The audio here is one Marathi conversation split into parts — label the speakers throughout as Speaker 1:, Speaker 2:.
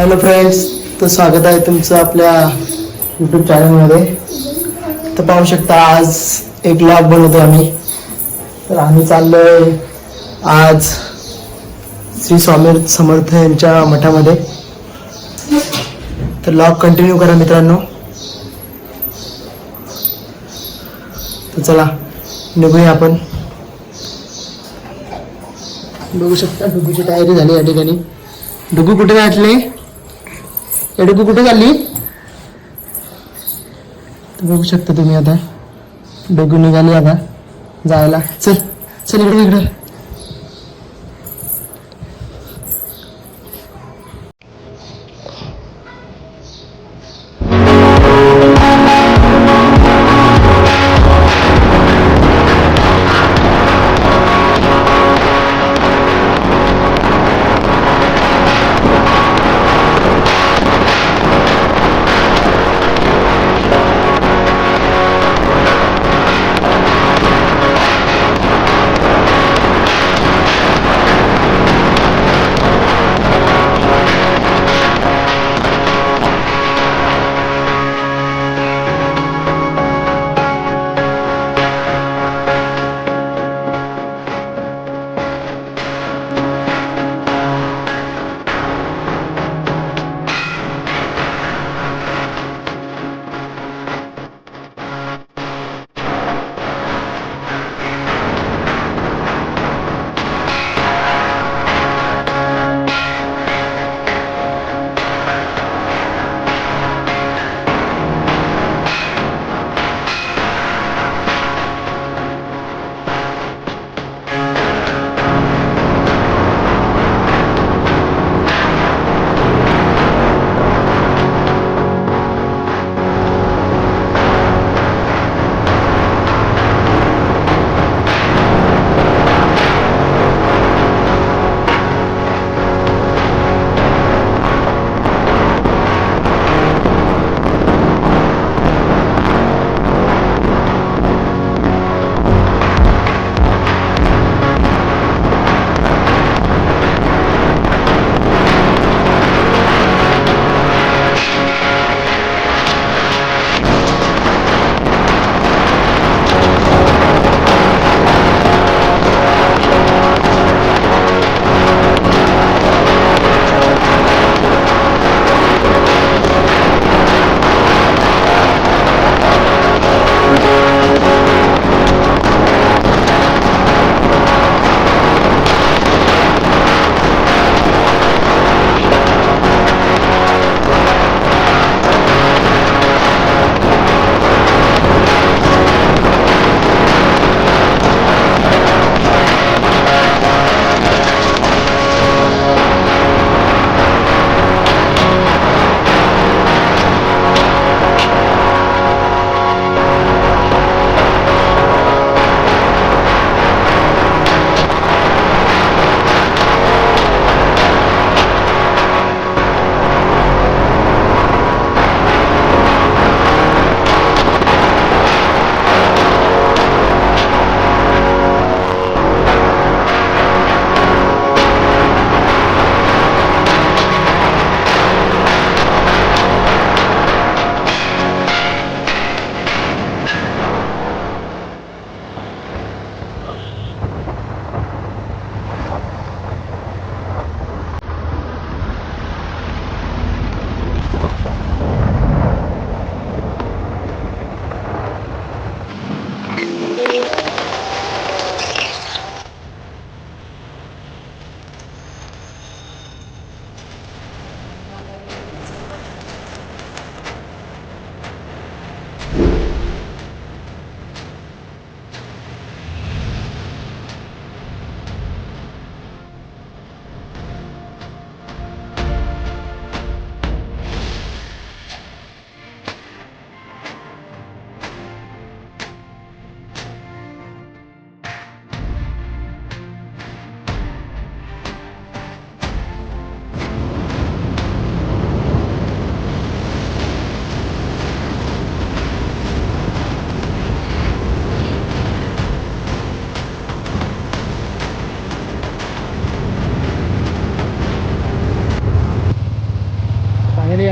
Speaker 1: हॅलो फ्रेंड्स तर स्वागत आहे तुमचं आपल्या यूट्यूब चॅनलमध्ये तर पाहू शकता आज एक ब्लॉग बनवतो आम्ही. तर आम्ही चाललोय आज श्री स्वामी समर्थ यांच्या मठामध्ये. तर ब्लॉग कंटिन्यू करा मित्रांनो. तर चला निघूया आपण. बघू शकता डुगूची तयारी झाली या ठिकाणी. डुगू कुठे गाठले? एडुकू कुठे चालली? बघू शकता तुम्ही आता. डोकू निघाली आता जायला. चल चल इकडे इकडे.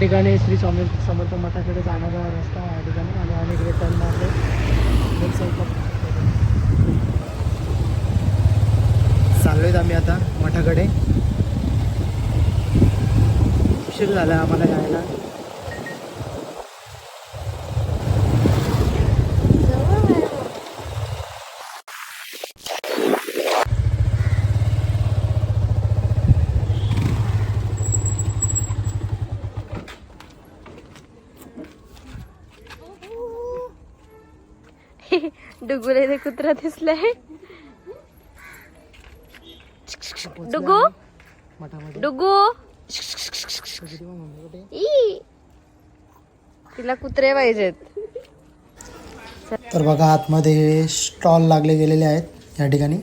Speaker 1: ठिकाणी श्री स्वामी समर्थ मठाकडे जाणारा रस्ता आहे. या ठिकाणी आणि अनेक रिटर्न मारले. चाललोय आम्ही आता मठाकडे. उशीर झाला आम्हाला यायला.
Speaker 2: डुगुले ते कुत्रा दिसलाय. डुगू? डुगू? तिला कुत्रे पाहिजेत.
Speaker 1: तर बघा आतमध्ये स्टॉल लागले गेलेले आहेत या ठिकाणी.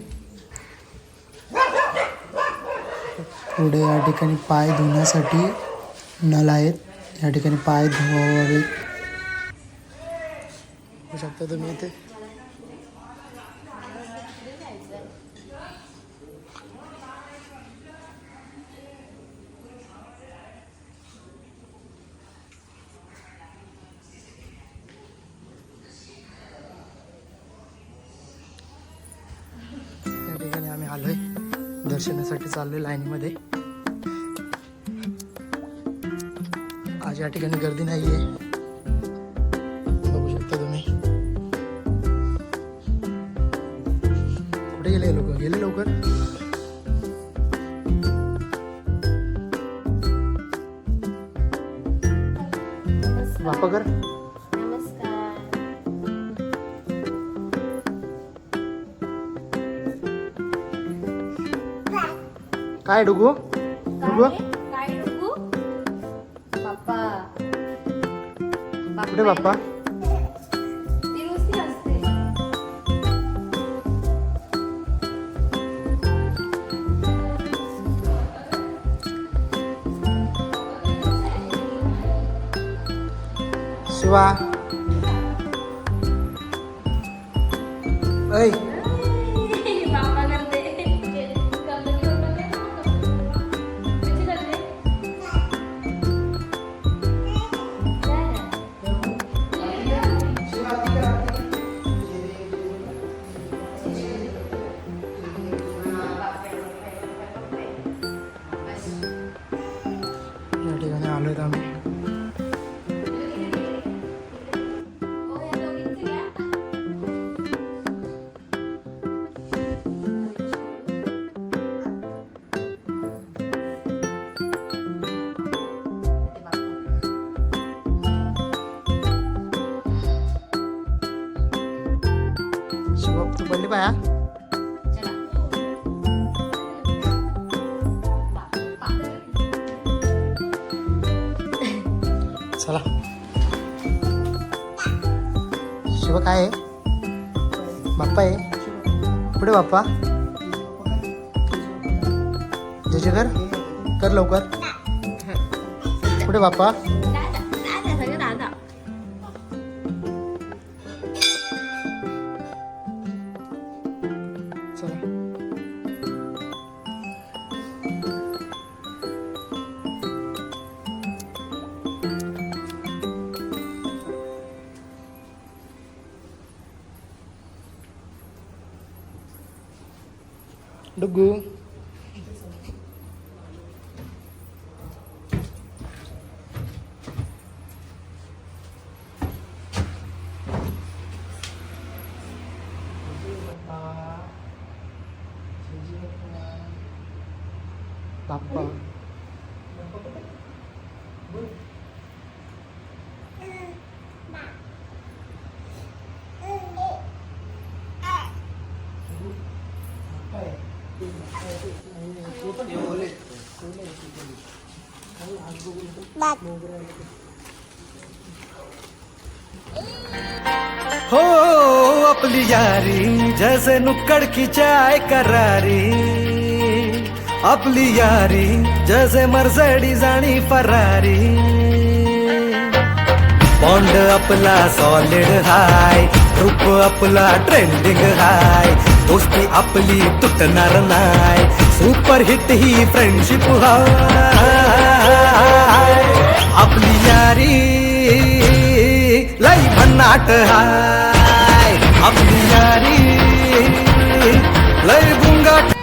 Speaker 1: पुढे या ठिकाणी पाय धुण्यासाठी नल आहेत. या ठिकाणी पाय धुवावे. शकता तुम्ही इथे या ठिकाणी आम्ही आलोय दर्शनासाठी चाललोय लाईनमध्ये. आज या ठिकाणी गर्दी नाहीये. आहे गेले लोक गेले लवकर बापा कर काय डुगू डुगू
Speaker 2: काय डुगू बाप्पा
Speaker 1: कुठे बाप्पा शिवा ऐ
Speaker 2: बाप्पा करते कशी करते
Speaker 1: या ठिकाणी आलोय आम्ही तू चला शिव काय आहे बाप्पा आहे पुढे बाप्पा जयचे कर कर लवकर कुठे बाप्पा डुगू बाप्पा
Speaker 3: हो आपली यारी जैसे नुक्कड़ खिचाय करारी। आपली यारी जैसे मर्सडीज जाणी फरारी। बॉन्ड आपला सॉलिड हाय ग्रुप आपला ट्रेंडिंग हाय दोस्ती आपली तुटणार नाय सुपर हिट ही फ्रेंडशिप हाय आपली यारी लई भन्नाट हाय आपली यारी लई गुंगाट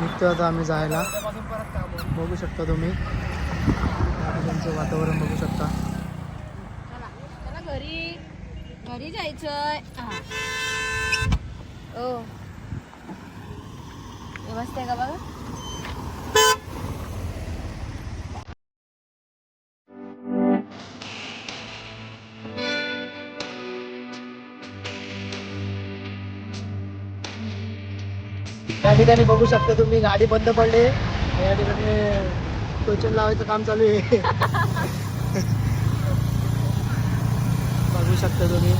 Speaker 1: निघतो आता आम्ही जायला. बघू शकता तुम्ही. त्यांचं वातावरण बघू शकता.
Speaker 2: घरी घरी जायचंय. ओ. व्यवस्थित आहे का बघा?
Speaker 1: या ठिकाणी बघू शकता तुम्ही गाडी बंद पडली. या ठिकाणी टोचन लावायचं काम चालू आहे बघू शकता तुम्ही.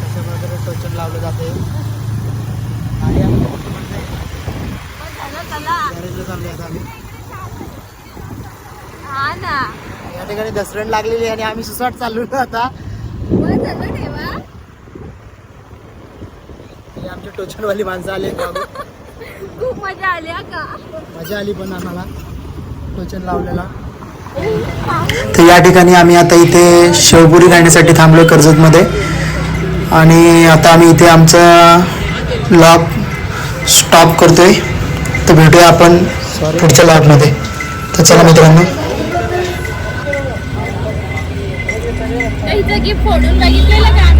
Speaker 1: कशा प्रकारे टोचन लावलं जाते गॅरेजला चाललो आता आम्ही.
Speaker 2: हा ना.
Speaker 1: या ठिकाणी दसरण लागलेली आहे आणि आम्ही सुसाट चाललो ना आता.
Speaker 2: बस झालं ठेवा.
Speaker 1: हे आमचे टोचनवाली माणसं आले
Speaker 2: खूप मजा आली का?
Speaker 1: मजा आली पण आम्हाला. टोचन लावलेला. तर या ठिकाणी आम्ही आता इथे शेवपुरी खाण्यासाठी थांबलो कर्जतमध्ये. आणि आता आम्ही इथे आमचा लॉग स्टॉप करतोय. तर भेटूया आपण पुढच्या लॉगमध्ये तर चला मित्रांनो.
Speaker 2: गिफ्ट फोडून बघितलेलं का?